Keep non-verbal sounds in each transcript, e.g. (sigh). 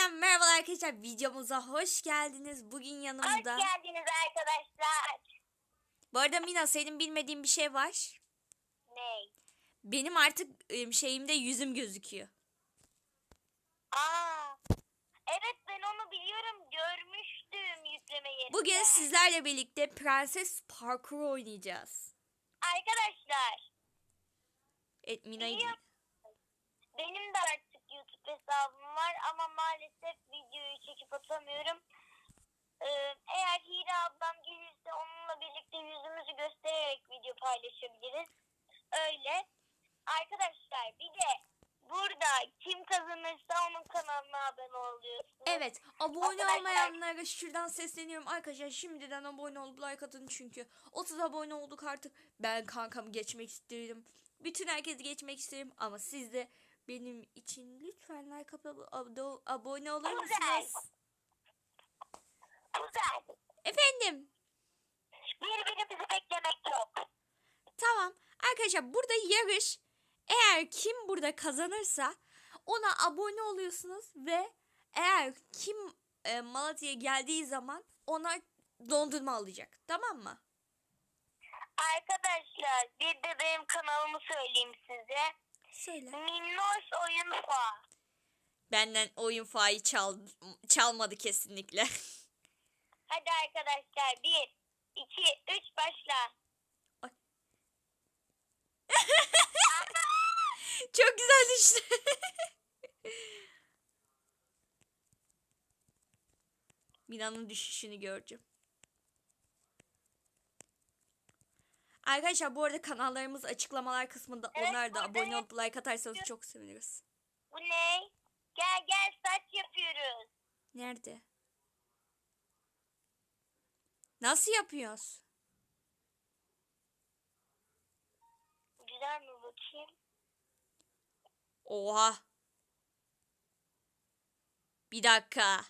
Yeniden merhabalar arkadaşlar. Videomuza hoş geldiniz. Bugün Hoş yanımızda. geldiniz arkadaşlar. Bu arada Mina senin bilmediğin bir şey var. Ney? Benim artık e, şeyimde yüzüm gözüküyor. Aa, evet ben onu biliyorum. Görmüştüm yükleme yerinde. Bugün sizlerle birlikte Prenses Parkour oynayacağız. Arkadaşlar Evet Mina'yı benim de artık YouTube hesabım var ama maalesef videoyu çekip atamıyorum. Ee, eğer Hira ablam gelirse onunla birlikte yüzümüzü göstererek video paylaşabiliriz. Öyle. Arkadaşlar bir de burada kim kazanırsa onun kanalına abone oluyorsunuz. Evet abone Arkadaşlar- olmayanlara şuradan sesleniyorum arkadaşlar şimdiden abone olup like atın çünkü 30 abone olduk artık ben kankamı geçmek isterim bütün herkesi geçmek isterim ama siz de benim için lütfen like atıp ab- abone olur Güzel. musunuz? Güzel. Efendim Birbirimizi beklemek yok. tamam arkadaşlar burada yarış eğer kim burada kazanırsa ona abone oluyorsunuz ve eğer kim e, Malatya'ya geldiği zaman ona dondurma alacak tamam mı? Arkadaşlar bir de benim kanalımı söyleyeyim size. Söyle. Minnoş Oyun Fa. Benden oyun fayi çal çalmadı kesinlikle. (laughs) Hadi arkadaşlar bir, iki, üç başla. (laughs) Çok güzel düştü. (laughs) Mina'nın düşüşünü göreceğim. Arkadaşlar bu arada kanallarımız açıklamalar kısmında Evet, onlar da abone olup like atarsanız çok seviniriz. Bu ne? Gel gel saç yapıyoruz. Nerede? Nasıl yapıyoruz? Güzel mi bakayım? Oha. Bir dakika.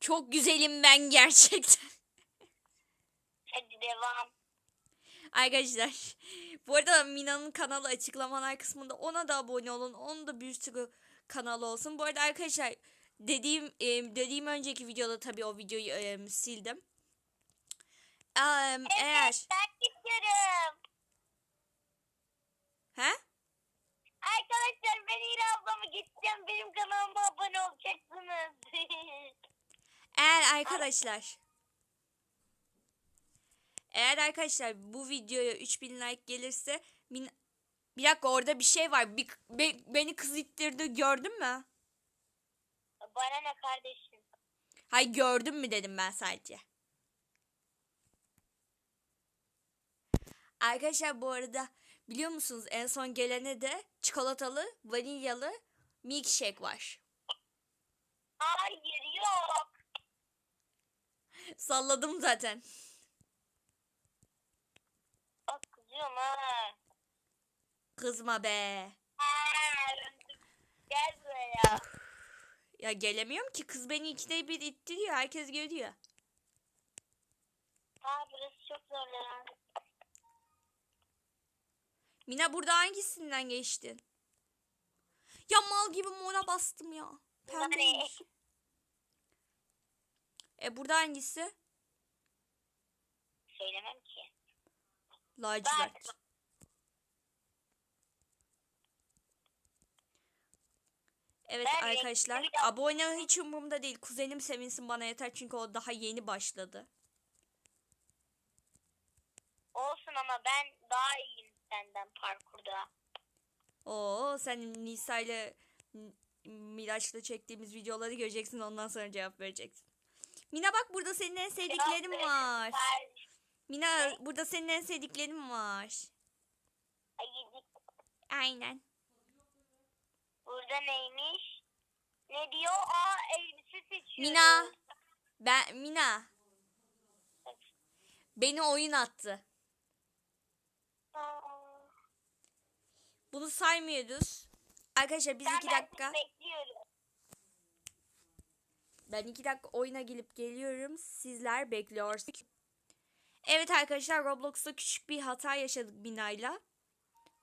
Çok güzelim ben gerçekten. Hadi devam. Arkadaşlar (laughs) bu arada Mina'nın kanalı açıklamalar kısmında ona da abone olun. Onun da bir sürü kanalı olsun. Bu arada arkadaşlar dediğim e, dediğim önceki videoda tabii o videoyu e, sildim. Eğer Evet ben gidiyorum. he? Arkadaşlar ben Hira ablamı gideceğim. Benim kanalıma abone olacaksınız. (laughs) Eğer arkadaşlar eğer arkadaşlar bu videoya 3000 like gelirse Min bir dakika orada bir şey var. Bir, be- beni kız ittirdi gördün mü? Bana ne kardeşim? Hay gördün mü dedim ben sadece. Arkadaşlar bu arada biliyor musunuz en son gelene de çikolatalı, vanilyalı milkshake var. Hayır yok. Salladım zaten. Bak kızıyorum ha. Kızma be. Gel buraya. Ya gelemiyorum ki kız beni ikide bir ittiriyor. Herkes görüyor. Aa burası çok zor lan. Mina burada hangisinden geçtin? Ya mal gibi mora bastım ya. Pembeymiş. E burada hangisi? Söylemem ki. Lacivert. Evet Ben arkadaşlar abone hiç umurumda değil. Kuzenim sevinsin bana yeter çünkü o daha yeni başladı. Olsun ama ben daha iyiyim senden parkurda. Oo sen Nisa ile Miraç'la çektiğimiz videoları göreceksin ondan sonra cevap vereceksin. Mina bak burada senin en sevdiklerin var. Mina Ne? burada senin en sevdiklerin var. Ay, git. Aynen. Burada neymiş? Ne diyor? Aa elbise seçiyoruz. Mina. Ben Mina. Beni oyun attı. Aa, Bunu saymıyoruz. Arkadaşlar biz ben iki dakika. bekliyorum. Ben iki dakika oyuna gelip geliyorum. Sizler bekliyorsunuz. Evet arkadaşlar Roblox'ta küçük bir hata yaşadık Mina'yla.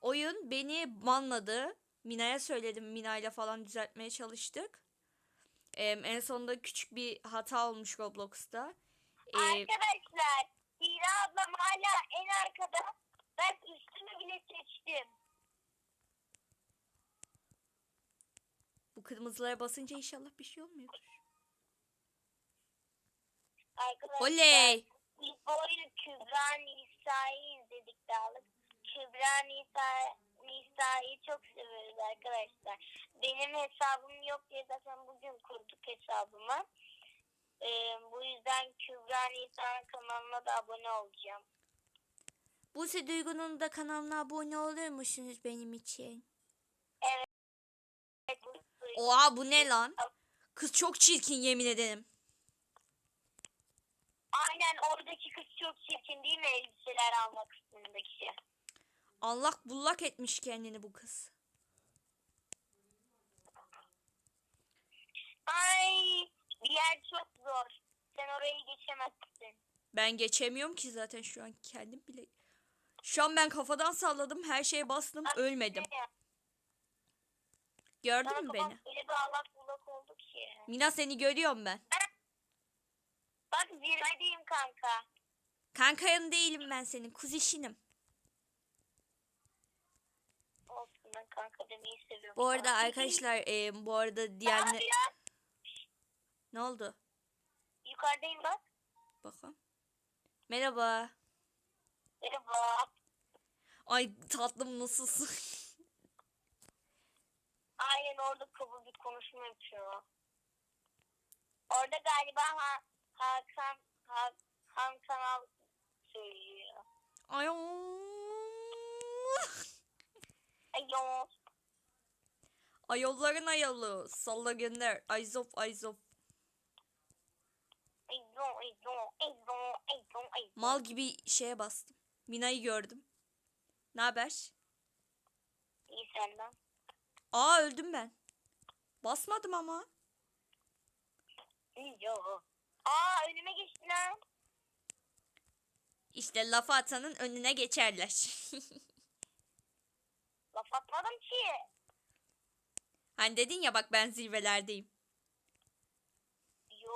Oyun beni banladı. Mina'ya söyledim. Mina'yla falan düzeltmeye çalıştık. Em, en sonunda küçük bir hata olmuş Roblox'ta. Ee, Arkadaşlar Hira ablam hala en arkada. Ben üstümü bile seçtim. bu kırmızılara basınca inşallah bir şey olmuyordur. Arkadaşlar Oley! Oyunu Kübra Nisa'yı izledik dağılık. Kübra Nisa, Nisa'yı çok seviyoruz arkadaşlar. Benim hesabım yok diye zaten bugün kurduk hesabımı. Ee, bu yüzden Kübra Nisa'nın kanalına da abone olacağım. Buse Duygu'nun da kanalına abone olur musunuz benim için? Evet, Oha bu ne lan? Kız çok çirkin yemin ederim. Aynen oradaki kız çok çirkin değil mi elbiseler alma kısmındaki? Allak bullak etmiş kendini bu kız. Ay bir yer çok zor. Sen orayı geçemezsin. Ben geçemiyorum ki zaten şu an kendim bile. Şu an ben kafadan salladım her şeye bastım ölmedim. Gördün Sana mü kafam beni? öyle bir allak bullak oldu ki. Mina seni görüyorum ben. Bak zirvedeyim kanka. Kankayın değilim ben senin kuzişinim. Olsun ben kanka demeyi seviyorum. Bu arada arkadaşlar e, bu arada yapıyorsun? ne oldu? Yukarıdayım bak. Bakalım. Merhaba. Merhaba. Ay tatlım nasılsın? (laughs) Aynen orada kabul bir konuşma yapıyor. Orada galiba ha, Hakan ha, Han Kanal söylüyor. Ay. Ayo. Ayolların ayolu. Salla gönder. Ayo. Ayo. Ayo. Ayo. Ayo. Mal gibi şeye bastım. Mina'yı gördüm. Ne haber? İyi senden. Aa öldüm ben. Basmadım ama. Yo. Aa önüme geçti lan. İşte laf atanın önüne geçerler. (laughs) Laf atmadım ki. hani dedin ya bak ben zirvelerdeyim. Yo.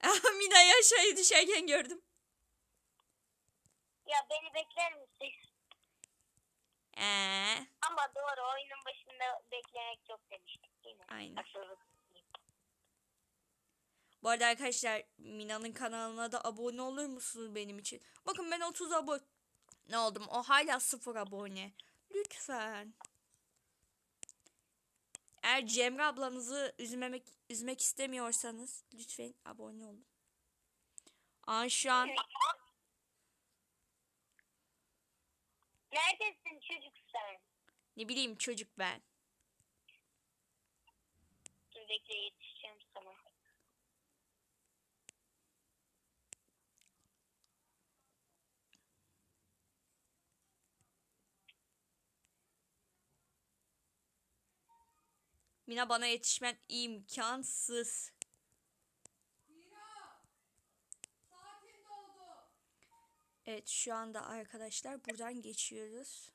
(laughs) Mina'yı aşağıya düşerken gördüm. Ya beni bekler misin? Ee, Ama doğru oyunun başında beklemek yok demiştik değil mi? Aynen. Haksızlık. Bu arada arkadaşlar Mina'nın kanalına da abone olur musunuz benim için? Bakın ben 30 abone ne oldum? O hala 0 abone. Lütfen. Eğer Cemre ablanızı üzmemek üzmek istemiyorsanız lütfen abone olun. Aa şu an Neredesin çocuk sen? ne bileyim çocuk ben. Dur bekle sana. Mina bana yetişmen imkansız. Evet şu anda arkadaşlar buradan geçiyoruz.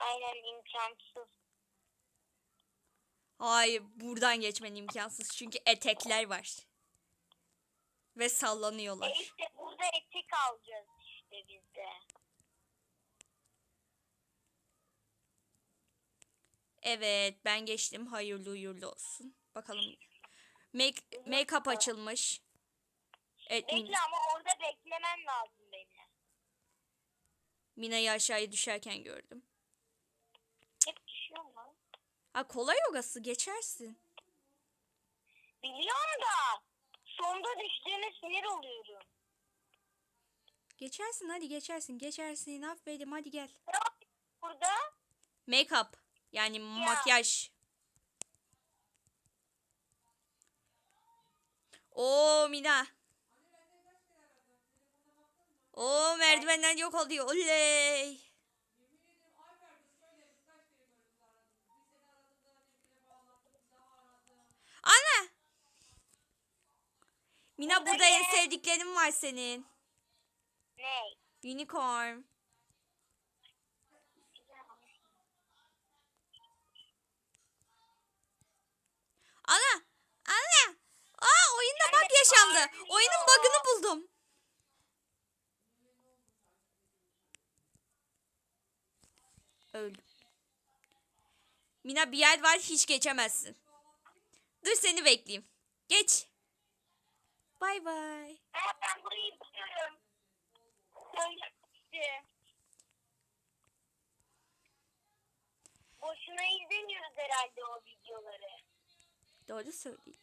Aynen imkansız. Hayır buradan geçmen imkansız çünkü etekler var. Ve E sallanıyorlar. işte burada etek alacağız işte biz de. Evet ben geçtim hayırlı uğurlu olsun. Bakalım. Make, make-up açılmış. Evet Bekle ama orada beklemen lazım beni. Mina'yı aşağıya düşerken gördüm. Hep düşüyor lan. Ha kolay orası geçersin. Biliyorum da sonda düştüğüme sinir oluyorum. Geçersin hadi geçersin geçersin aferin hadi gel. Ne yapıyorsun burada? Yani makyaj. Oo Mina. Oo merdivenden yok oluyor. Oley. Ana. Mina burada en sevdiklerin var senin. Ne? Unicorn. Ana! Ana! Aa oyunda Ben bug de yaşandı. bağırıyor. Oyunun bug'ını buldum. Öldüm. Mina bir yer var hiç geçemezsin. Dur seni bekleyeyim. Geç. Bay bay. Ben burayı biliyorum. Boşuna izlemiyoruz herhalde o videoları. Doğru söylüyordur.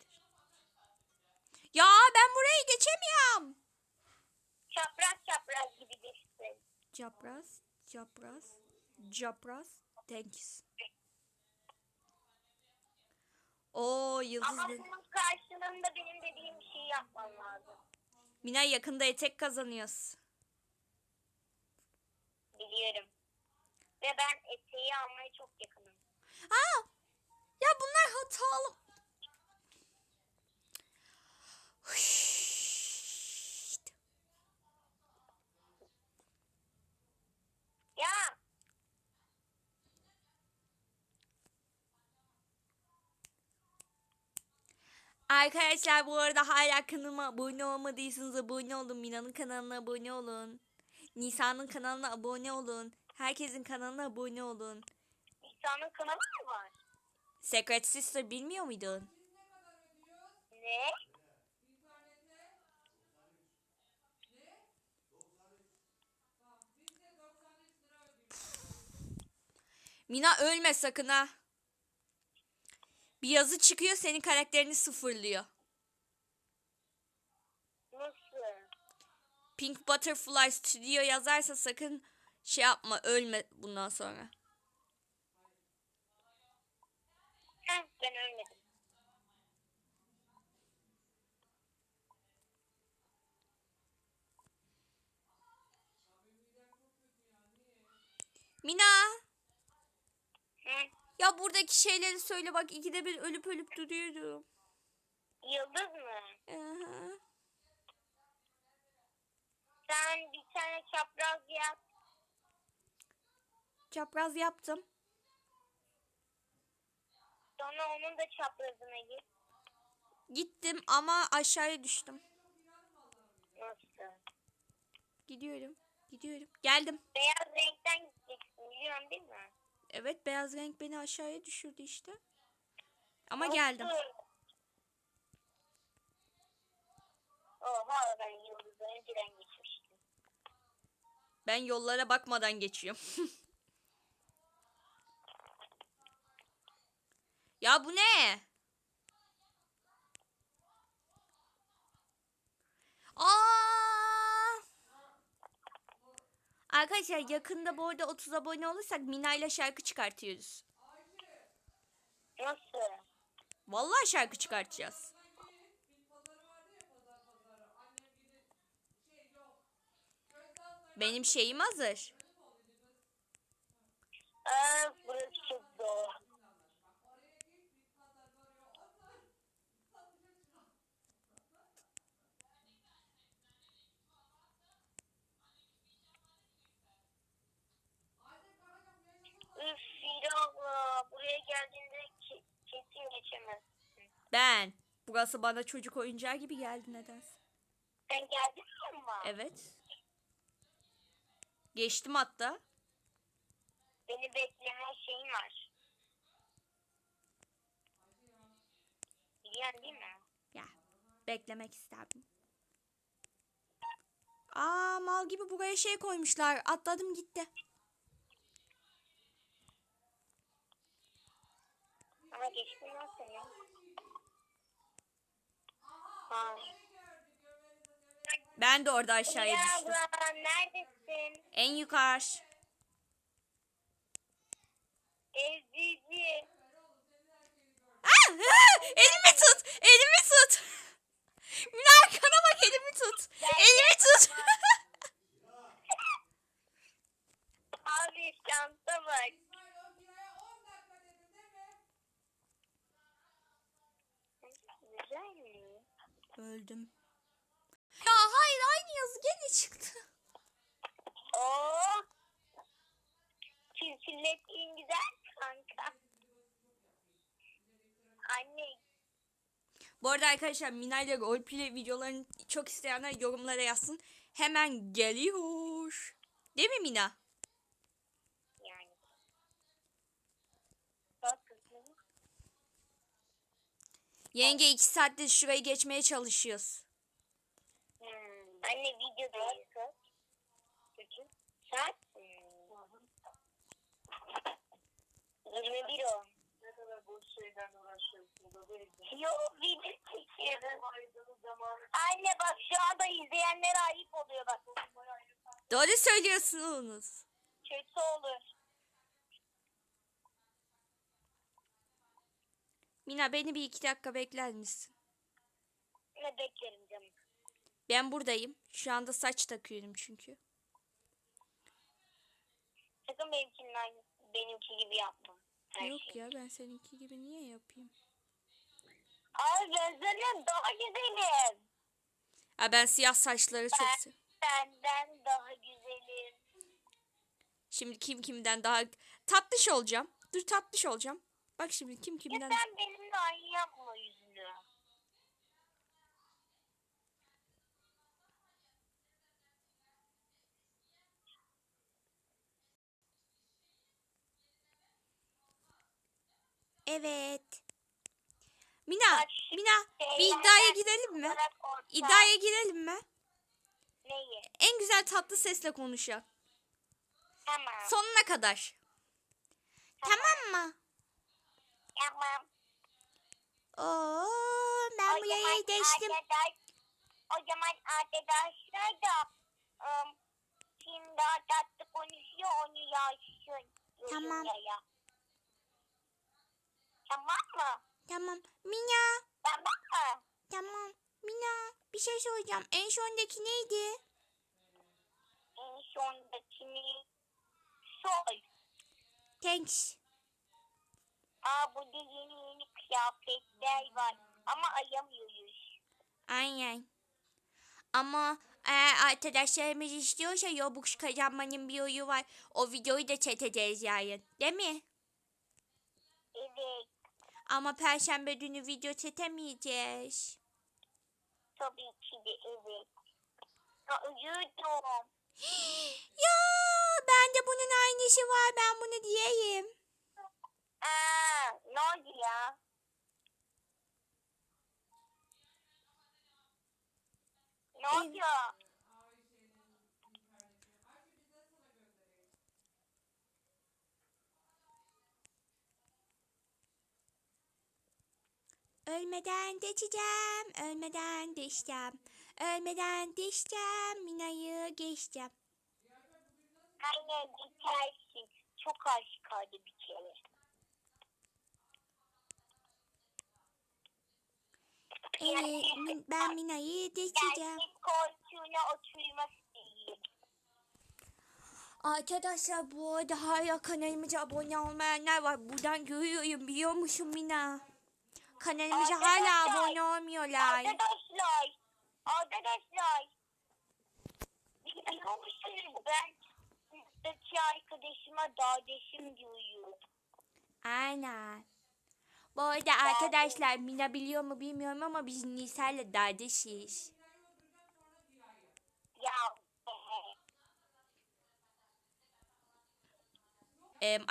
Ya ben burayı geçemiyorum. Çapraz çapraz gideceksin. Çapraz, çapraz, çapraz. Thanks. Oo yıldız. Ama bunun karşılığında benim dediğim şeyi yapman lazım. Mina yakında etek kazanıyoruz. Biliyorum. Ve ben eteği almaya çok yakınım. Aa! Ya bunlar hatalı. Ya Arkadaşlar bu arada hala kanalıma abone olmadıysanız abone olun. Mina'nın kanalına abone olun. Nisa'nın kanalına abone olun. Herkesin kanalına abone olun. İhsan'ın kanalı mı var? Secret Sister bilmiyor muydun? Ne? Mina ölme sakın ha. Bir yazı çıkıyor senin karakterini sıfırlıyor. Nasıl? Pink Butterfly Studio yazarsa sakın şey yapma ölme bundan sonra. Heh, ben ölmedim. Mina Hı? ya buradaki şeyleri söyle bak ikide bir ölüp ölüp duruyorum. Yıldız mı? Aha. Sen bir tane çapraz yap. Çapraz yaptım. Sonra onun da çaprazına git. Gittim ama aşağıya düştüm. Nasıl? Gidiyorum. Gidiyorum. Geldim. Beyaz renkten gideceksin biliyorsun değil mi? Evet beyaz renk beni aşağıya düşürdü işte. Ama geldim. Nasıl? Oha ben yıldızı önceden geçmiştim. Ben yollara bakmadan geçiyorum. (laughs) ya bu ne? Aa! Arkadaşlar yakında bu arada 30 abone olursak Mina ile şarkı çıkartıyoruz. Nasıl? Vallahi şarkı çıkartacağız. Benim şeyim hazır. Aa, burası çok zor. Geçemezsin. Ben. Burası bana çocuk oyuncağı gibi geldi nedense. Sen geldin mi ama? Evet. Geçtim hatta. Beni bekleme şeyin var. Biliyorsun değil mi? Ya beklemek isterdim. Aa mal gibi buraya şey koymuşlar. Atladım gitti. Ben de orada aşağıya Fira düştüm. abla neredesin? En yukarı. Ezici. Ah! elimi tut. Elimi tut. Mina arkana bak elimi tut. Elimi tut. Abi şansa bak. Öldüm. Ya hayır aynı yazı gene çıktı. Oo. Silsiletin güzel kanka. Anne Bu arada arkadaşlar Mina ile roleplay videolarını çok isteyenler yorumlara yazsın. Hemen geliyor. Değil mi Mina? yani. Bak kızım. Yenge iki saattir şurayı geçmeye çalışıyoruz. Hmm. Anne videodayız. Saat? Hmm. 21 o. Ne kadar boş şeylerle uğraşıyorsun da böyle. Yo video çekiyorum. Anne bak şu anda izleyenlere ayıp oluyor bak. Doğru söylüyorsunuz. Kötü olur. Mina beni bir iki dakika bekler misin? Ne beklerim canım. Ben buradayım. Şu anda saç takıyorum çünkü. Sakın benimkinin aynı, benimki gibi yapma. Her Yok şey. ya ben seninki gibi niye yapayım? Ay senden daha güzelim. Ha, ben siyah saçları çok Ben- seviyorum. Senden daha güzelim. Şimdi kim kimden daha tatlış olacağım. Dur tatlış olacağım. Bak şimdi kim Ya kimden sen benimle aynı yapma yüzünü. Evet. Mina, Mina bir iddiaya girelim mi? İddiaya girelim mi? Neyi? En güzel tatlı sesle konuşan. Tamam. Sonuna kadar. Tamam mı? Tamam. Oo, ben O bu yayayı değiştim. arkadaş- O zaman arkadaşlar da kim daha tatlı konuşuyor onu yazsın. Tamam. Tamam mı? Tamam. Mina, Tamam mı? tamam. Mina, bir şey soracağım. En sondaki neydi? En sondakini soy. Thanks. Aa burada yeni yeni kıyafetler var. Ama ayamıyoruz. Aynen. Ama eğer arkadaşlarımız istiyorsa Robux kazanmanın bir yolu var. O videoyu da çekeceğiz yarın. Değil mi? Evet. Ama perşembe günü video çekemeyeceğiz. Tabii ki de evet. Üzüldüm. (gasps) ya bende bunun aynısı var. Ben bunu diyeyim. Aa, ne oldu ya? Ne oldu? Ölmeden geçeceğim, ölmeden geçeceğim. Ölmeden geçeceğim, Mina'yı geçeceğim. Aynen bitersin. Çok az kaldı bir kere. Min- ben Mina'yı. Gerçek koltuğuna oturmak değil. Arkadaşlar bu arada hala kanalımıza abone olmayanlar var. Buradan görüyorum biliyor musun Mina? Kanalımıza hala Arkadaşlar, abone olmuyorlar. Arkadaşlar, arkadaşlar. Biliyor musunuz ben sınıftaki arkadaşıma kardeşim diyorum. Aynen. Bu arada arkadaşlar Mina biliyor mu bilmiyorum ama biz Nisa'yla kardeşiz. Ya. Em,